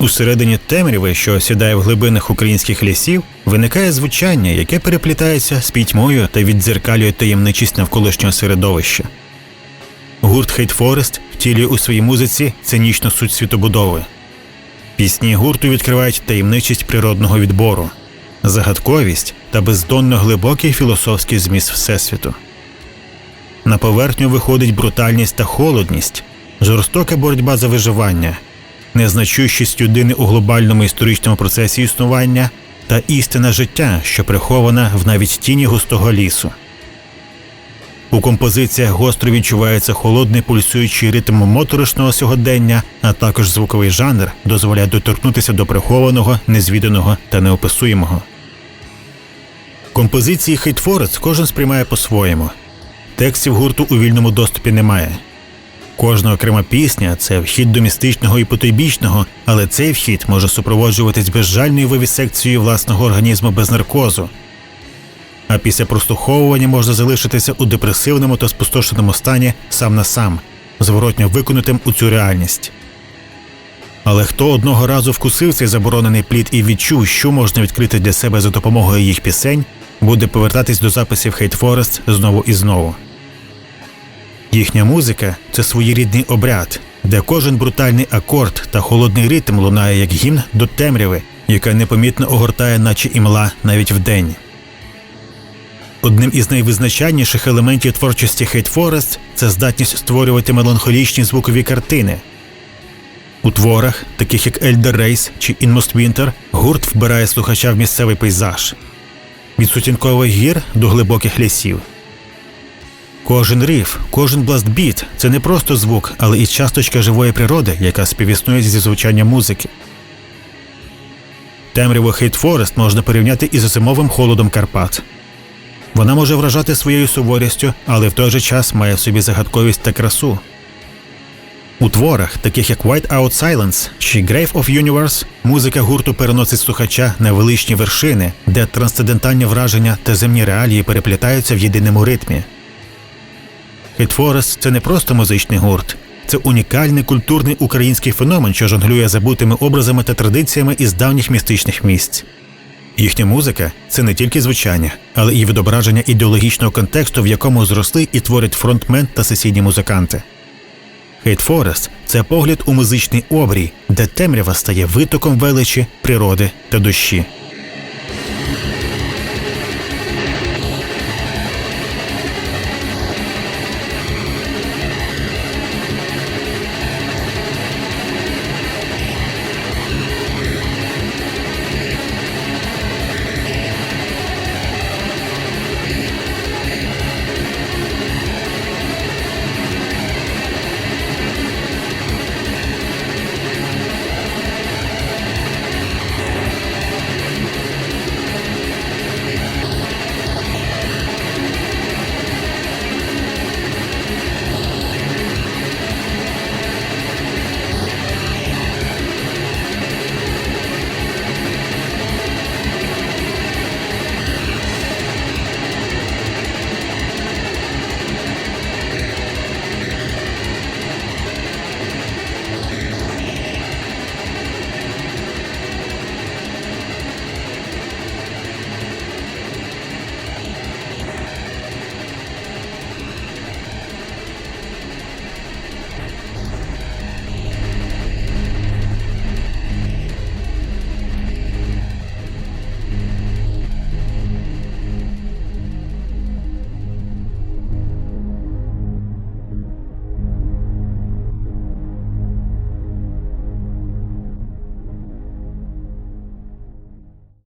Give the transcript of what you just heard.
Усередині темряви, що сідає в глибинах українських лісів, виникає звучання, яке переплітається з пітьмою та віддзеркалює таємничість навколишнього середовища. Гурт Хейт Форест втілює у своїй музиці цинічну суть світобудови. Пісні гурту відкривають таємничість природного відбору, загадковість та бездонно глибокий філософський зміст Всесвіту. На поверхню виходить брутальність та холодність, жорстока боротьба за виживання, незначущість людини у глобальному історичному процесі існування та істина життя, що прихована в навіть тіні густого лісу. У композиціях гостро відчувається холодний пульсуючий ритм моторошного сьогодення, а також звуковий жанр дозволяє доторкнутися до прихованого, незвіданого та неописуємого. Композиції Forest кожен сприймає по-своєму. Текстів гурту у вільному доступі немає. Кожна окрема пісня це вхід до містичного і потойбічного, але цей вхід може супроводжуватись безжальною вивісекцією власного організму без наркозу. А після прослуховування можна залишитися у депресивному та спустошеному стані сам на сам, зворотньо виконутим у цю реальність. Але хто одного разу вкусив цей заборонений плід і відчув, що можна відкрити для себе за допомогою їх пісень, буде повертатись до записів Hate Forest знову і знову. Їхня музика це своєрідний обряд, де кожен брутальний акорд та холодний ритм лунає як гімн до темряви, яка непомітно огортає, наче імла навіть вдень. Одним із найвизначальніших елементів творчості Hate Forest це здатність створювати меланхолічні звукові картини. У творах, таких як Elder Race чи Most Winter, гурт вбирає слухача в місцевий пейзаж від сутінкових гір до глибоких лісів. Кожен риф, кожен бластбіт – це не просто звук, але і часточка живої природи, яка співіснує зі звучанням музики. Темряву Hate Forest можна порівняти із зимовим холодом Карпат. Вона може вражати своєю суворістю, але в той же час має в собі загадковість та красу. У творах, таких як White Out Silence чи Grave of Universe, музика гурту переносить слухача на величні вершини, де трансцендентальні враження та земні реалії переплітаються в єдиному ритмі. Forest – це не просто музичний гурт, це унікальний культурний український феномен, що жонглює забутими образами та традиціями із давніх містичних місць. Їхня музика це не тільки звучання, але і відображення ідеологічного контексту, в якому зросли і творять фронтмен та сесійні музиканти. Hate Forest – це погляд у музичний обрій, де темрява стає витоком величі, природи та душі.